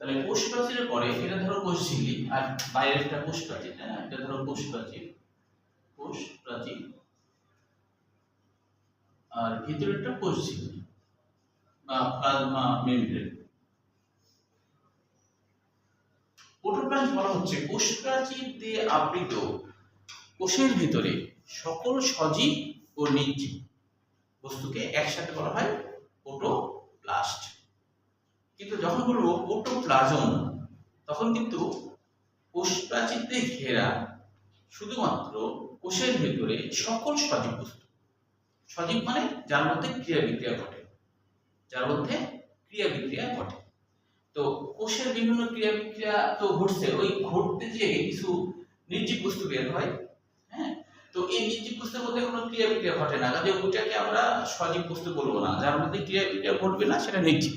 তাহলে কোষ প্রাচীরের পরে এটা ধরো কোষ ঝিল্লি, আর বাইরেরটা কোষ প্রাচীর না এটা ধরো কোষ প্রাচীর কোষ প্রাচীর আর ভিতরেরটা কোষ ঝিল্লি, বা প্লাজমা মেমব্রেন। বলা হচ্ছে কোষ প্রাচীর দিয়ে আবৃত কোষের ভিতরে সকল সজীব ও নির্জীব বস্তুকে একসাথে বলা হয় প্রোটোপ্লাস্ট। কিন্তু যখন বলব প্রোটোপ্লাজম তখন কিন্তু কোষ প্রাচীর দিয়ে ঘেরা শুধুমাত্র কোষের ভেতরে সকল সজীব বস্তু। সজীব মানে যার মধ্যে ক্রিয়া বিক্রিয়া ঘটে, যার মধ্যে ক্রিয়া বিক্রিয়া ঘটে। তো কোষের বিভিন্ন ক্রিয়া বিক্রিয়া তো ঘটছে, ওই ঘটতে যে কিছু নির্জীব বস্তু বের হয় হ্যাঁ? তো এই নির্জীব বস্তুর মধ্যে কোনো ক্রিয়া বিক্রিয়া ঘটে না। কাজে ওইটাকে আমরা সজীব বস্তু বলব না, যার মধ্যে ক্রিয়া বিক্রিয়া ঘটবে না, সেটা নির্জীব।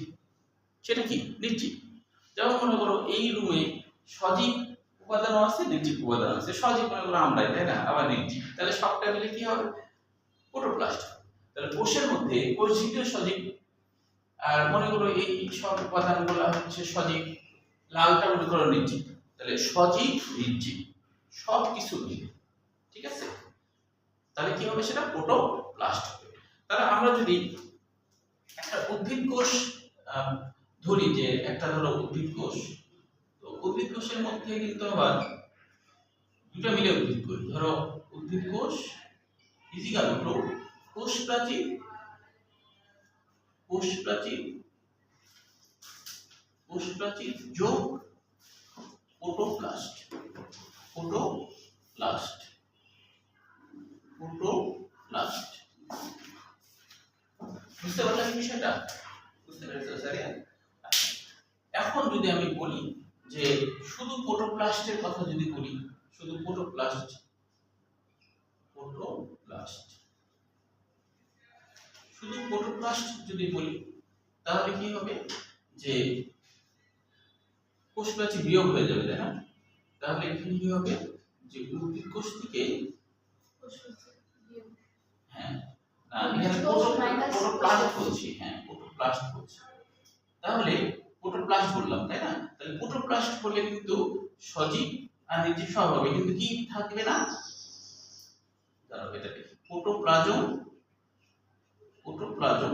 সেটা কি? নির্জীব। যেমন মনে করো এই রুমে সজীব উপাদানও আছে, নির্জীব উপাদান আছে। সজীব মনে করো আমরাই, তাই না? আবার নির্জীব। তাহলে সবটা মিলে কি হবে? প্রোটোপ্লাস্ট। তাহলে কোষের মধ্যে ঝিল্লিও সজীব, আর মনে করো এই সব উপাদানগুলো হচ্ছে সজীব, লালটা মনে করো নির্জীব। তাহলে সজীব, নির্জীব সব কিছু মিলে। ঠিক আছে? তাহলে কি হবে সেটা? প্রোটোপ্লাস্ট হবে। তাহলে আমরা যদি একটা উদ্ভিদ কোষ ধরি যে একটা ধরো উদ্ভিদ কোষ, তো উদ্ভিদ কোষের মধ্যে কিন্তু আবার দুটা মিলে উদ্ভিদ কোষ। ধরো উদ্ভিদ কোষ ফিজিক্যাল টু কোষ প্রাচীর কোষ প্রাচীর কোষ প্রাচীর যোগ প্রোটোপ্লাস্ট প্রোটোপ্লাস্ট প্রোটোপ্লাস্ট বুঝতে পারলেন বিষয়টা? বুঝতে পেরেছ স্যার এখন যদি আমি বলি যে শুধু প্রোটোপ্লাস্টের কথা যদি বলি শুধু প্রোটোপ্লাস্ট প্রোটোপ্লাস্ট শুধু প্রোটোপ্লাস্ট যদি বলি তাহলে কি হবে? যে কোষ প্রাচীর বিয়োগ হয়ে যাবে তাই না? তাহলে এখানে কি হবে? যে উদ্ভিদ কোষ থেকে হ্যাঁ না এখানে কোষ। বলছি হ্যাঁ প্রোটোপ্লাস্ট বলছি। তাহলে প্রোটোপ্লাস্ট বললাম, তাই না? তাহলে প্রোটোপ্লাস্ট হলে কিন্তু সজীব আর নির্জীব সব হবে, কিন্তু কি থাকবে না? দাঁড়াও, এটা দেখি। প্রোটোপ্লাজম প্রোটোপ্লাজম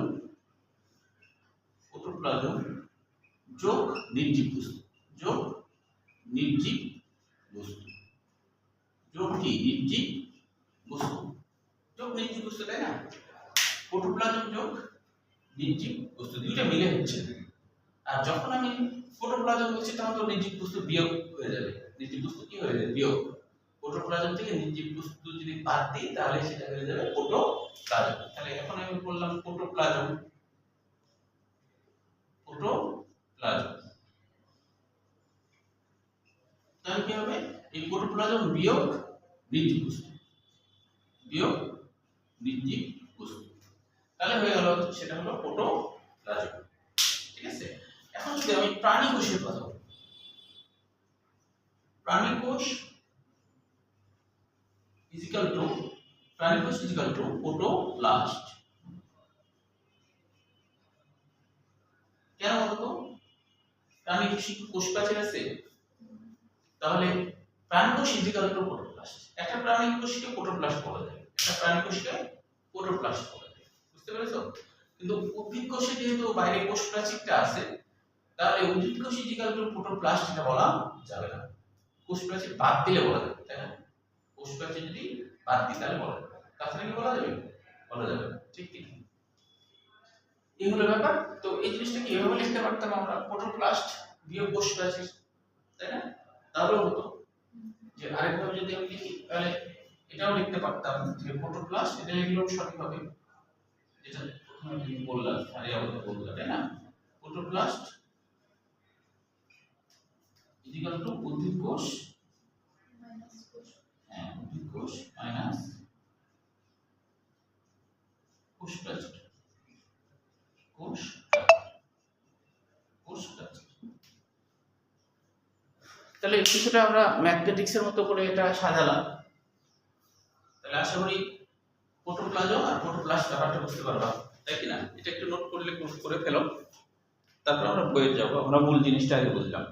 প্রোটোপ্লাজম যোগ নির্জীব বস্তু, যোগ নির্জীব বস্তু। যোগ কি? নির্জীব বস্তু। যোগ নির্জীব বস্তু, তাই না? প্রোটোপ্লাজম যোগ নির্জীব বস্তু, দুইটা মিলে হচ্ছে। আর যখন আমি প্রোটোপ্লাজম বলছি, তখন তো নির্জীব বস্তু বিয়োগ হয়ে যাবে। নির্জীব বস্তু কি হয়ে যাবে? বিয়োগ। প্রোটোপ্লাজম থেকে নির্জীব বস্তু যদি বাদ দিই, তাহলে সেটা হয়ে যাবে প্রোটোপ্লাজম তাহলে এখন আমি বললাম প্রোটোপ্লাজম প্রোটোপ্লাজম তাহলে কি হবে? এই প্রোটোপ্লাজম বিয়োগ নির্জীব বস্তু বিয়োগ নির্জীব বস্তু তাহলে হয়ে গেল, সেটা হলো প্রোটোপ্লাজম ঠিক আছে? আমি প্রাণী কোষের কথা বলি প্রাণী কোষ ইজিক্যাল টু প্রাণী কোষ ইজিক্যাল টু প্রোটোপ্লাস্ট কেন বলতো? প্রাণী কোষ কোষ প্রাচীর আছে? তাহলে প্রাণী কোষ ইজিক্যাল টু প্রোটোপ্লাস্ট একটা প্রাণী কোষকে প্রোটোপ্লাস্ট বলা যায়। একটা প্রাণী কোষকে প্রোটোপ্লাস্ট বলা যায়। বুঝতে পেরেছ? কিন্তু উদ্ভিদ কোষে যেহেতু বাইরে কোষ প্রাচীরটা আছে তাহলে উদ্ভিদ কোষ টু প্রোটোপ্লাস্ট এটা বলা যাবে না। কোষ প্রাচীর বাদ দিলে বলা যাবে, তাই না? কোষ প্রাচীর যদি বাদ দিই, তাহলে বলা যাবে তাছাড়া কি বলা যাবে? বলা যাবে। ঠিক ঠিক। এই হলো ব্যাপার। তো এই জিনিসটা কি এভাবে লিখতে পারতাম আমরা প্রোটোপ্লাস্ট বিয়োগ কোষ প্রাচীর তাই না? তাহলে হতো। যে আরেকভাবে যদি আমি লিখি, তাহলে এটাও লিখতে পারতাম যে প্রোটোপ্লাস্ট এটা লিখলেও সঠিক হবে। যেটা প্রথমে বললাম সারি আবার বললাম তাই না? প্রোটোপ্লাস্ট ইজিক্যাল টু উদ্ভিদ কোষ? হ্যাঁ উদ্ভিদ কোষ মাইনাস কোষ প্রাচীর। কোষ কোষ প্রাচীর। তাহলে কিছুটা আমরা ম্যাথমেটিক্সের মতো করে এটা সাজালাম। তাহলে আশা করি প্রোটোপ্লাজম আর প্রোটোপ্লাস্ট ব্যাপারটা বুঝতে পারবা। তাই কি না? এটা একটু নোট করলে করে ফেলো। তারপর আমরা বইয়ের যাব। আমরা মূল জিনিসটা আগে বুঝলাম।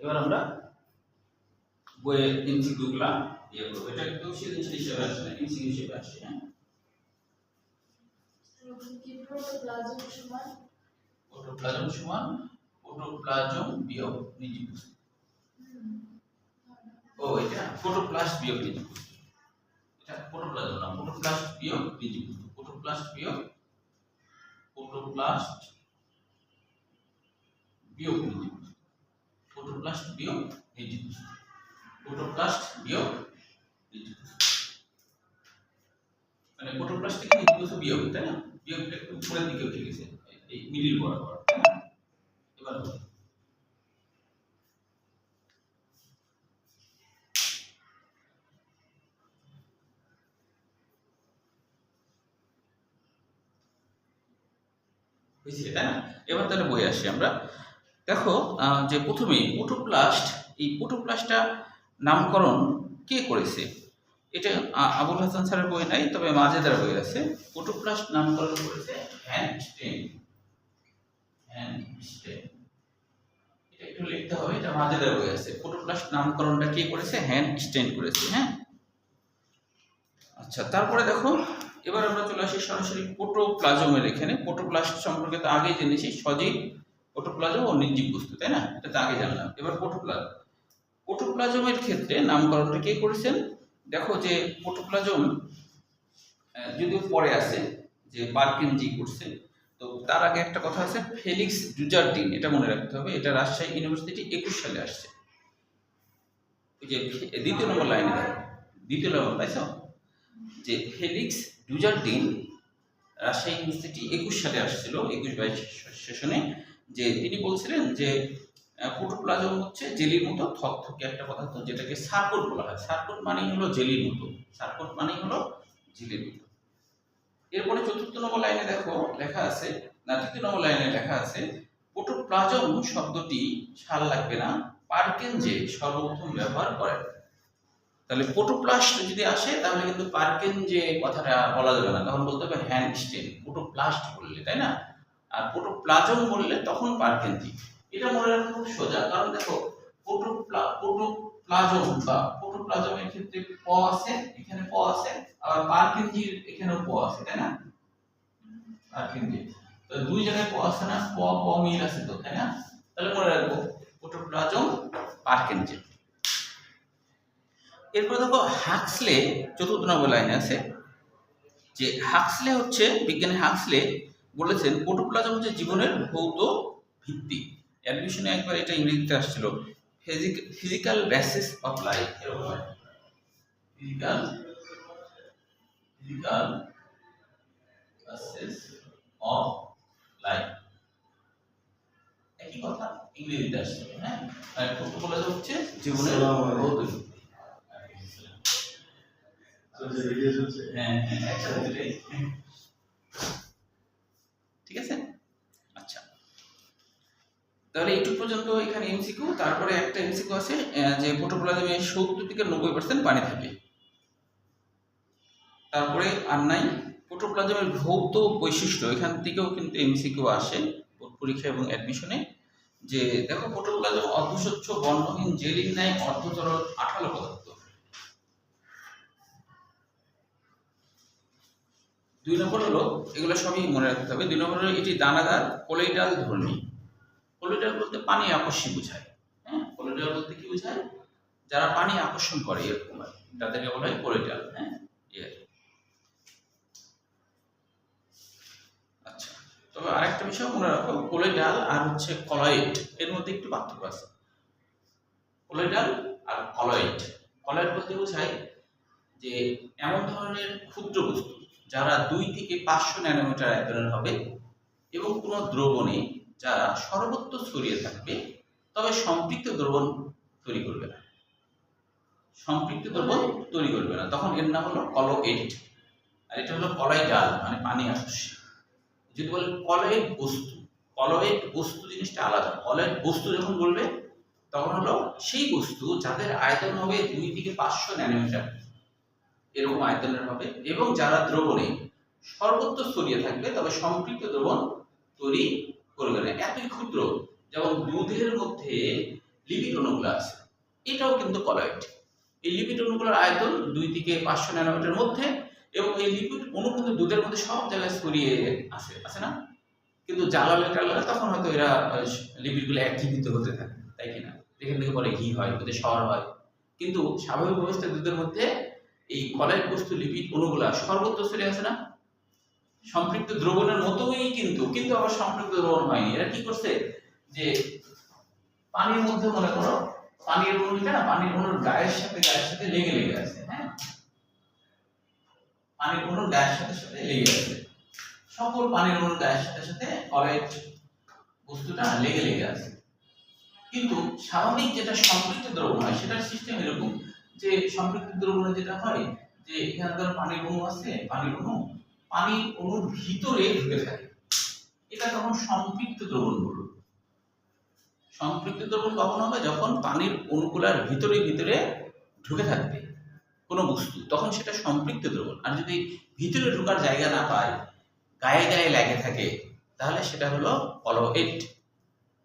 এবার আমরা বইয়ের এমসিকিউ গুলা ইয়ে করব। এটা কিন্তু সেদিন হিসেবে আসে না এমসিকিউ হিসেবে আসে হ্যাঁ? প্রোটোপ্লাজম সমান? প্রোটোপ্লাজম সমান প্রোটোপ্লাজম বিয়োগ নিজি ও এটা প্রোটোপ্লাস্ট বিয়োগ নিজি এটা প্রোটোপ্লাজম না প্রোটোপ্লাস্ট বিয়োগ নিজি প্রোটোপ্লাস্ট বিয়োগ প্রোটোপ্লাস্ট বিয়োগ নিজি প্রোটোপ্লাস্ট বিয়োগ নিজি প্রোটোপ্লাস্ট বিয়োগ নিজি মানে প্রোটোপ্লাস্ট থেকে নিজি বিয়োগ তাই না? বিয়োগটা একটু উপরের দিকে উঠে গেছে এই মিডিল বরাবর তাই না এবার বলো। হয়েছে তাই না? এবার তাহলে বই আসি আমরা। দেখো যে প্রথমে পোটোপ্লাস্ট, এই পোটোপ্লাস্টটা নামকরণ কে করেছে? এটা আবুল হাসান স্যারের বই নাই, তবে মাজেদার বই আছে। পোটোপ্লাস্ট নামকরণ করেছে হ্যান্ডস্টেন হ্যান্ডস্টেন এটা একটু লিখতে হবে, এটা মাজেদার বই আছে। পোটোপ্লাস্ট নামকরণটা কে করেছে? হ্যান্ড হ্যান্ডস্টেন করেছে হ্যাঁ? আচ্ছা তারপরে দেখো এবার আমরা চলে আসি সরাসরি প্রোটোপ্লাজমের এখানে। প্রোটোপ্লাস্ট সম্পর্কে তো আগেই জেনেছি সজীব প্রোটোপ্লাজম ও নির্জীব বস্তু তাই না? এটা তো আগে জানলাম। এবার প্রোটোপ্লাজম। প্রোটোপ্লাজমের ক্ষেত্রে নামকরণটা কে করেছেন? দেখো যে প্রোটোপ্লাজম আহ, যদিও পরে আছে যে পার্কিনজি করছে তো তার আগে একটা কথা আছে ফেলিক্স জুজারডিন এটা মনে রাখতে হবে এটা রাজশাহী ইউনিভার্সিটি একুশ সালে আসছে। ওই যে দ্বিতীয় নম্বর লাইনে দ্বিতীয় নম্বর তাইছো যে ফেলিক্স ডুজারডিন রাজশাহী ইউনিভার্সিটি একুশ সালে আসছিল, একুশ বাইশ সেশনে, যে তিনি বলছিলেন যে প্রোটোপ্লাজম হচ্ছে জেলির মতো থকথকে একটা পদার্থ যেটাকে সার্কোট বলা হয়। সার্কোট মানেই হলো জেলির মতো। সার্কোট মানেই হলো জেলির মতো। এরপরে চতুর্থ নম্বর লাইনে দেখো, লেখা আছে, না, তৃতীয় নম্বর লাইনে লেখা আছে, প্রোটোপ্লাজম শব্দটি সাল লাগবে না পার্কেনজে সর্বপ্রথম ব্যবহার করেন। তাহলে প্রোটোপ্লাস্ট যদি আসে, তাহলে কিন্তু পার্কেন যে কথাটা বলা যাবে না। তখন বলতে হবে হ্যান্ড স্টেন প্রোটোপ্লাস্ট বললে, তাই না? আর প্রোটোপ্লাজম বললে তখন পার্কেনজি এটা মনে রাখা খুব সোজা, কারণ দেখো প্রোটোপ্লা প্রোটোপ্লাজম বা প্রোটোপ্লাজমের ক্ষেত্রে প আছে, এখানে প আছে, আবার পার্কেনজির এখানেও প আছে, তাই না? পার্কেনজি তো দুই জায়গায় প আছে না, প প মিল আছে তো, তাই না? তাহলে মনে রাখব প্রোটোপ্লাজম পার্কেনজি এরপর দেখো হাক্সলে চতুর্থ নম্বর লাইনে আছে যে হাক্সলে হচ্ছে বিজ্ঞানী হাক্সলে বলেছেন প্রোটোপ্লাজম হচ্ছে জীবনের ভৌত ভিত্তি। অ্যাডমিশনে একবার এটা ইংরেজিতে আসছিল ফিজিক্যাল বেসিস অফ লাইফ এরকম physical physical basis of life একই কথা ইংরেজিতে আসছিল হ্যাঁ? আর প্রোটোপ্লাজম হচ্ছে জীবনের ভৌত ভিত্তি। হ্যাঁ হ্যাঁ দুটোই। ঠিক আছে? আচ্ছা। তাহলে এইটুকু পর্যন্ত এখানে এমসিকিউ তারপরে একটা এমসিকিউ আছে যে প্রোটোপ্লাজমে সত্তর থেকে নব্বই পার্সেন্ট পানি থাকে। তারপরে আর নাই প্রোটোপ্লাজমের ভৌত বৈশিষ্ট্য, এখান থেকেও কিন্তু এমসিকিউ আসে, পরীক্ষা এবং অ্যাডমিশনে যে, দেখো প্রোটোপ্লাজম অর্ধস্বচ্ছ বর্ণহীন জেলির ন্যায় অর্ধতরল আঠালো পদার্থ। দুই নম্বর হলো, এগুলো সবই মনে রাখতে হবে। দুই নম্বর হলো, এটি দানাদার কোলেডাল ধর্মী। কোলেডাল বলতে পানি আকর্ষী বোঝায়। হ্যাঁ কোলেডাল বলতে কি বোঝায়? যারা পানি আকর্ষণ করে, এরকম আর তাদেরকে বলা হয় কোলেডাল হ্যাঁ। আচ্ছা তবে আরেকটা বিষয় মনে রাখো কোলেডাল আর হচ্ছে কলয়েড, এর মধ্যে একটু পার্থক্য আছে। কোলেডাল আর কলয়েড। কলয়েড বলতে বোঝায় যে, এমন ধরনের ক্ষুদ্র বস্তু যারা দুই থেকে পাঁচশো ন্যানোমিটার আয়তনের হবে এবং কোনো দ্রবণে যারা সর্বত্র ছড়িয়ে থাকবে, তবে সম্পৃক্ত দ্রবণ তৈরি করবে না। সম্পৃক্ত দ্রবণ তৈরি করবে না। তখন এর নাম হলো কলোয়েড আর এটা হলো কলয়েডাল মানে পানি আকর্ষী যদি বলে কলয়েড বস্তু কলয়েড বস্তু জিনিসটা আলাদা। কলয়েড বস্তু যখন বলবে, তখন হলো সেই বস্তু যাদের আয়তন হবে দুই থেকে পাঁচশো ন্যানোমিটার। এরকম আয়তনের হবে। এবং যারা দ্রবণে সর্বত্র ছড়িয়ে থাকবে, তবে সম্পৃক্ত দ্রবণ তৈরি করবে না এতই ক্ষুদ্র, যেমন দুধের মধ্যে লিপিড অণুগুলো আছে, এটাও কিন্তু কলয়েড। এই লিপিড অণুগুলোর আয়তন দুই থেকে পাঁচশো ন্যানোমিটার মধ্যে এবং এই লিপিড অণু কিন্তু দুধের মধ্যে সব জায়গায় ছড়িয়ে আছে আছে না? কিন্তু জ্বালালে টালালে তখন হয়তো এরা লিপিডগুলো একীভূত হতে থাকে, তাই কিনা এখান থেকে পরে ঘি হয় দুধে সর হয়। কিন্তু স্বাভাবিক অবস্থায় দুধের মধ্যে এই কলের বস্তু লিপিড অনুগুলা সর্বত্র ছড়িয়ে আছে না? সম্পৃক্ত দ্রবণের মতোই কিন্তু কিন্তু আবার সম্পৃক্ত দ্রবণ হয়নি। এরা কি করছে? যে পানির মধ্যে মনে করো, পানির অণুটা না, পানির অণুর গায়ের সাথে গায়ের সাথে লেগে লেগে আছে হ্যাঁ? পানির অণুর গায়ের সাথে সাথে লেগে আছে। সকল পানির অণুর গায়ের সাথে সাথে কলেজ বস্তুটা লেগে লেগে আছে। কিন্তু স্বাভাবিক যেটা সম্পৃক্ত দ্রবণ হয়, সেটার সিস্টেম এরকম যে সম্পৃক্ত দ্রবণে যেটা হয়, যে এখানে ধরো পানির অণু আছে পানির অণু পানির অণুর ভিতরে ঢুকে থাকে। এটা তখন সম্পৃক্ত দ্রবণ বলব সম্পৃক্ত দ্রবণ কখন হবে? যখন পানির অণুগুলার ভিতরে ভিতরে ঢুকে থাকবে কোনো বস্তু, তখন সেটা সম্পৃক্ত দ্রবণ। আর যদি ভিতরে ঢোকার জায়গা না পায়, গায়ে গায়ে লাগে থাকে, তাহলে সেটা হলো কলোয়েড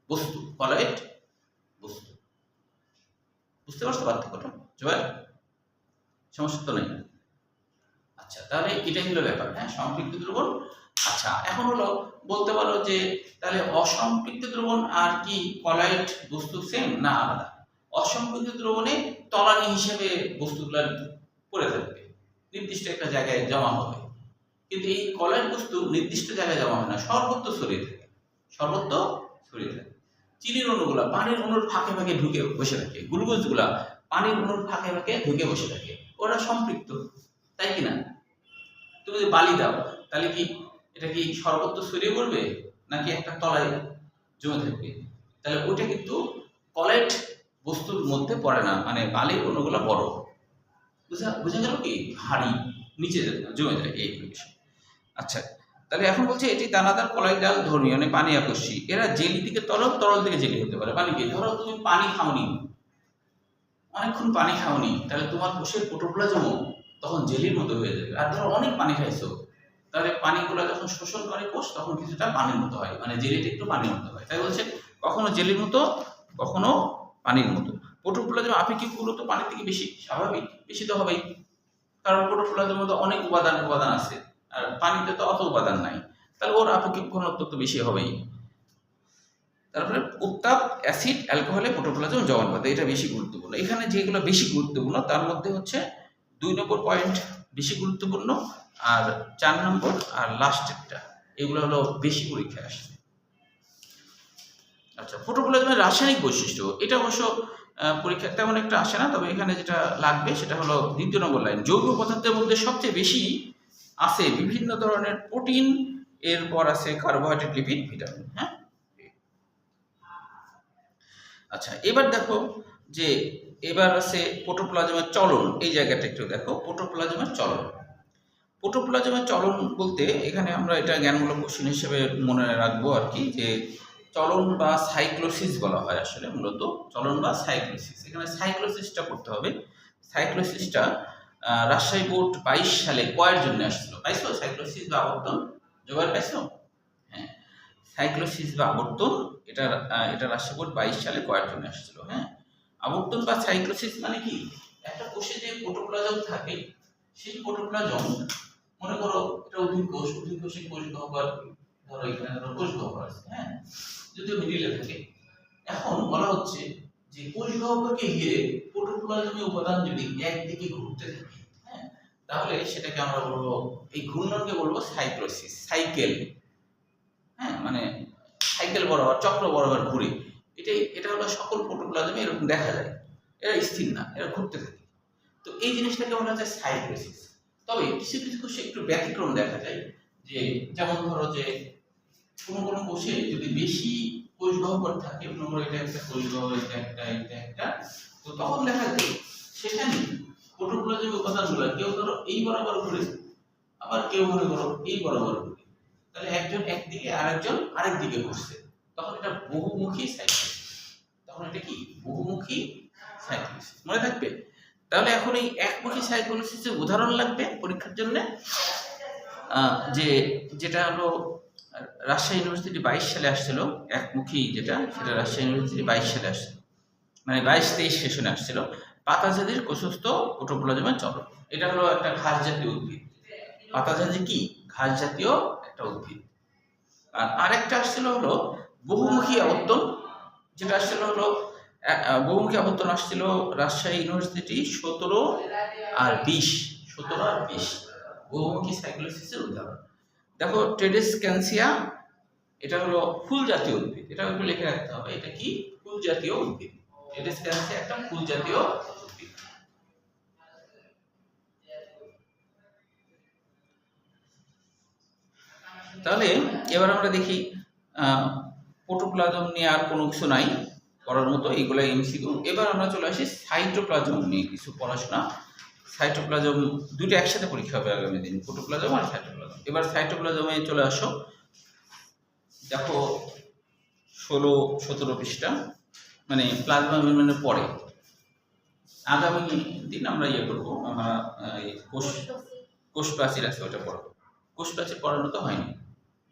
বস্তু কলোয়েড বস্তু। বুঝতে পারছ পার্থক্যটা? জোয়ার সমস্যা তো নেই। আচ্ছা তাহলে এটাই হলো ব্যাপার। হ্যাঁ সম্পৃক্ত দ্রবণ? আচ্ছা এখন হলো বলতে পারো যে, তাহলে অসম্পৃক্ত দ্রবণ আর কি কলাইট বস্তু সেম না আলাদা? অসম্পৃক্ত দ্রবণে তলানি হিসেবে বস্তুগুলো পড়ে থাকবে। নির্দিষ্ট একটা জায়গায় জমা হবে। কিন্তু এই কলাইট বস্তু নির্দিষ্ট জায়গায় জমা হয় না, সর্বত্র ছড়িয়ে থাকে। সর্বত্র ছড়িয়ে থাকে। চিনির অণুগুলা, পানির অণুর ফাঁকে ফাঁকে ঢুকে বসে থাকে। গ্লুকোজগুলা পানির অণুর ফাঁকে ফাঁকে ঢুকে বসে থাকে। ওরা সম্পৃক্ত, তাই কি না? তুমি যদি বালি দাও, তাহলে কি এটা কি সর্বত্র ছড়িয়ে পড়বে নাকি একটা তলায় জমে থাকবে? তাহলে ওইটা কিন্তু কলেট বস্তুর মধ্যে পড়ে না মানে বালির অন্যগুলো বড়। বুঝা বুঝা গেল কি? হাড়ি নিচে জমে যায় এই বিষয় আচ্ছা তাহলে এখন বলছে এটি দানাদার কলাই ডাল ধর্মীয় মানে পানি আকর্ষী। এরা জেলি থেকে তরল তরল থেকে জেলি হতে পারে। মানে কি? ধরো তুমি পানি খাওনি অনেকক্ষণ পানি খাওনি, তাহলে তোমার কোষের প্রোটোপ্লাজমও তখন জেলির মতো হয়ে যাবে। আর ধরো অনেক পানি খাইছো, তাহলে পানিগুলো যখন শোষণ করে কোষ, তখন কিছুটা পানির মতো হয় মানে জেলিটা একটু পানির মতো হয়। তাই বলছে, কখনো জেলির মতো, কখনো পানির মতো। প্রোটোপ্লাজম আপেক্ষিকগুলো তো পানির থেকে বেশি স্বাভাবিক, বেশি তো হবেই। কারণ প্রোটোপ্লাজমের মধ্যে অনেক উপাদান উপাদান আছে। আর পানিতে তো অত উপাদান নাই। তাহলে ওর আপেক্ষিক ঘনত্ব তো বেশি হবেই। তারপরে উত্তাপ, অ্যাসিড অ্যালকোহলে প্রোটোপ্লাজম জমাট বাঁধে এটা বেশি গুরুত্বপূর্ণ। এখানে যেগুলো বেশি গুরুত্বপূর্ণ, তার মধ্যে হচ্ছে দুই নম্বর পয়েন্ট বেশি গুরুত্বপূর্ণ আর চার নম্বর আর লাস্টেরটা এগুলো হলো বেশি পরীক্ষায় আসে আচ্ছা প্রোটোপ্লাজমের রাসায়নিক বৈশিষ্ট্য, এটা অবশ্য পরীক্ষা তেমন একটা আসে না, তবে এখানে যেটা লাগবে সেটা হলো দ্বিতীয় নম্বর লাইন জৈব পদার্থের মধ্যে সবচেয়ে বেশি আছে বিভিন্ন ধরনের প্রোটিন এরপর আছে কার্বোহাইড্রেট লিপিড ভিটামিন হ্যাঁ? আচ্ছা এবার দেখো যে এবার আছে প্রোটোপ্লাজমের চলন। এই জায়গাটা একটু দেখো প্রোটোপ্লাজমের চলন। প্রোটোপ্লাজমের চলন বলতে এখানে আমরা এটা জ্ঞানমূলক কোশ্চেন হিসেবে মনে রাখব আর কি, যে চলন বা সাইক্লোসিস বলা হয় আসলে মূলত, চলন বা সাইক্লোসিস এখানে সাইক্লোসিসটা করতে হবে। সাইক্লোসিসটা রাজশাহী বোর্ড বাইশ সালে কয়ের জন্য আসছিল। পাইছো? সাইক্লোসিস বা আবর্তন? জোগাড় পাইছো? সাইক্লোসিস বা আবর্তন এটা এটা বোর্ড বাইশ সালে কয়ের জন্য আসছিল হ্যাঁ? আবর্তন বা সাইক্লোসিস মানে কি? একটা কোষে যে প্রোটোপ্লাজম থাকে, সেই প্রোটোপ্লাজম, মনে করো, এটা উদ্ভিদ কোষ, উদ্ভিদ কোষে কোষ গহ্বর, ধরো এখানে ধরো কোষ গহ্বর আছে হ্যাঁ? যদিও মিডিলে থাকে। এখন বলা হচ্ছে যে কোষ গহ্বরকে ঘিরে প্রোটোপ্লাজমীয় উপাদান যদি একদিকে ঘুরতে থাকে হ্যাঁ? তাহলে সেটাকে আমরা বলব, এই ঘূর্ণনকে বলব সাইক্লোসিস, সাইকেল। মানে সাইকেল বরাবর, চক্র বরাবর ঘুরে। এটাই, এটা হলো সকল প্রোটোপ্লাজমে এরকম দেখা যায়। এরা স্থির না, এরা ঘুরতে থাকে। তো এই জিনিসটাকে বলা যায় সাইক্লোসিস তবে কিছু কিছু কোষে একটু ব্যতিক্রম দেখা যায়, যে যেমন ধরো যে কোনো কোনো কোষে যদি বেশি কোষ গহ্বর থাকে মনে এটা একটা কোষ গহ্বর এটা একটা এটা একটা, তো তখন দেখা যায় সেখানে প্রোটোপ্লাজমিক উপাদানগুলো কেউ ধরো এই বরাবর ঘুরে, আবার কেউ মনে করো এই বরাবর ঘুরে। তাহলে একজন একদিকে আরেকজন আরেক দিকে ঘুরছে। তখন এটা বহুমুখী সাইকেল তখন এটা কি? বহুমুখী সাইক্লোসিস মনে থাকবে? তাহলে এখন এই একমুখী সাইক্লোসিসের উদাহরণ লাগবে পরীক্ষার জন্য। যে যেটা হলো, রাজশাহী ইউনিভার্সিটি বাইশ সালে আসছিল, একমুখী যেটা, সেটা রাজশাহী ইউনিভার্সিটি বাইশ সালে আসছিল। মানে বাইশ তেইশ সেশনে আসছিল। পাতাজাদির কোষস্থ ওটোপ্লাজমের চলন এটা হলো একটা ঘাস জাতীয় উদ্ভিদ। পাতাজাদি কি? ঘাস জাতীয় একটা উদ্ভিদ আর আরেকটা আসছিল হলো বহুমুখী আবর্তন, যেটা আসছিল হলো বহুমুখী আবর্তন আসছিল রাজশাহী ইউনিভার্সিটি সতেরো আর বিশ, সতেরো আর বিশ, বহুমুখী সাইক্লোসিসের উদাহরণ। দেখো, টেডেস ক্যান্সিয়া এটা হলো ফুল জাতীয় উদ্ভিদ। এটা একটু লিখে রাখতে হবে, এটা কি? ফুল জাতীয় উদ্ভিদ। টেডেস ক্যান্সিয়া একটা ফুল জাতীয় উদ্ভিদ তাহলে এবার আমরা দেখি প্রোটোপ্লাজম নিয়ে আর কোনো কিছু নাই, পড়ার মতো এইগুলো এমসিকিউ এবার আমরা চলে আসি সাইটোপ্লাজম নিয়ে কিছু পড়াশোনা। সাইটোপ্লাজম দুটো একসাথে পরীক্ষা হবে আগামী দিন প্রোটোপ্লাজম আর সাইটোপ্লাজম এবার সাইটোপ্লাজমে চলে আসো। দেখো, ষোলো, সতেরো পৃষ্ঠা মানে প্লাজমা মেমব্রেনের পরে। আগামী দিন আমরা ইয়ে করব, আমরা কোষ কোষ প্রাচীর আছে, ওটা পড়াবো। কোষ প্রাচীর পড়ানো তো হয়নি।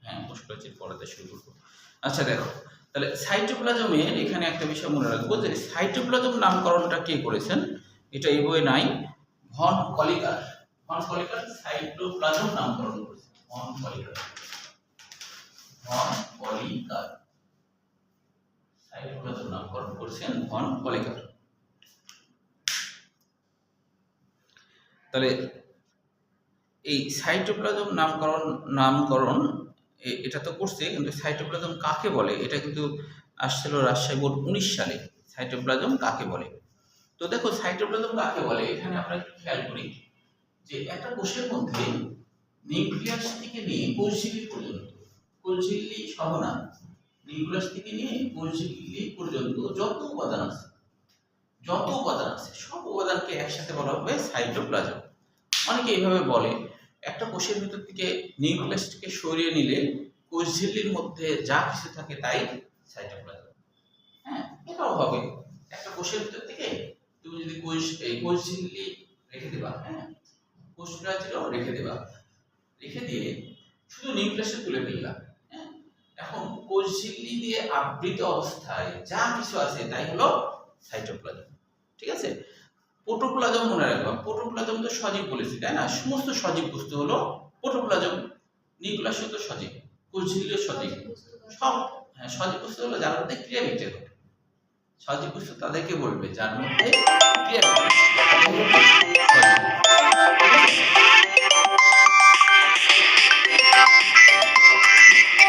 হ্যাঁ কোষ পড়াতে শুরু করব। আচ্ছা দেখো, তাহলে সাইটোপ্লাজমের এখানে একটা বিষয় মনে রাখব যে সাইটোপ্লাজম নামকরণটা কে করেছেন? এটা এই বইয়ে নাই। Von Kolliker von Kolliker cytoplasm নামকরণ করেছেন von Kolliker von Kolliker cytoplasm নামকরণ করেছেন ভন কলিকার তাহলে এই সাইটোপ্লাজম নামকরণ নামকরণ এটা তো করছে, কিন্তু সাইটোপ্লাজম কাকে বলে? এটা কিন্তু আসছিল রাজশাহী বোর্ড উনিশ সালে। সাইটোপ্লাজম কাকে বলে? তো দেখো সাইটোপ্লাজম কাকে বলে? এখানে আমরা একটু খেয়াল করি যে একটা কোষের মধ্যে নিউক্লিয়াস থেকে নিয়ে কোষঝিল্লি পর্যন্ত কোষঝিল্লি সহ না, নিউক্লিয়াস থেকে নিয়ে কোষঝিল্লি পর্যন্ত যত উপাদান আছে, যত উপাদান আছে, সব উপাদানকে একসাথে বলা হবে সাইটোপ্লাজম অনেকে এইভাবে বলে। একটা কোষের ভিতর থেকে নিউক্লিয়াসটিকে সরিয়ে নিলে কোষঝিল্লির মধ্যে যা কিছু থাকে তাই সাইটোপ্লাজম হ্যাঁ এটাও হবে। একটা কোষের ভিতর থেকে তুমি যদি কোষ, এই কোষঝিল্লি রেখে দেবা হ্যাঁ কোষ প্রাচীরও রেখে দেবা। রেখে দিয়ে শুধু নিউক্লিয়াসে তুলে ফেললাম হ্যাঁ। এখন কোষঝিল্লি দিয়ে আবৃত অবস্থায় যা কিছু আছে তাই হলো সাইটোপ্লাজম ঠিক আছে? প্রোটোপ্লাজম মনে রাখবা প্রোটোপ্লাজম তো সজীব বলেছি তাই না? সমস্ত সজীব বস্তু হলো প্রোটোপ্লাজম নিউক্লিয়াস তো সজীব কোষঝিল্লিও সজীব। সব হ্যাঁ সজীব বস্তু হলো যার মধ্যে ক্রিয়া বিক্রিয়া ঘটে। সজীব বস্তু তাদেরকে বলবে যার মধ্যে ক্রিয়া বিক্রিয়া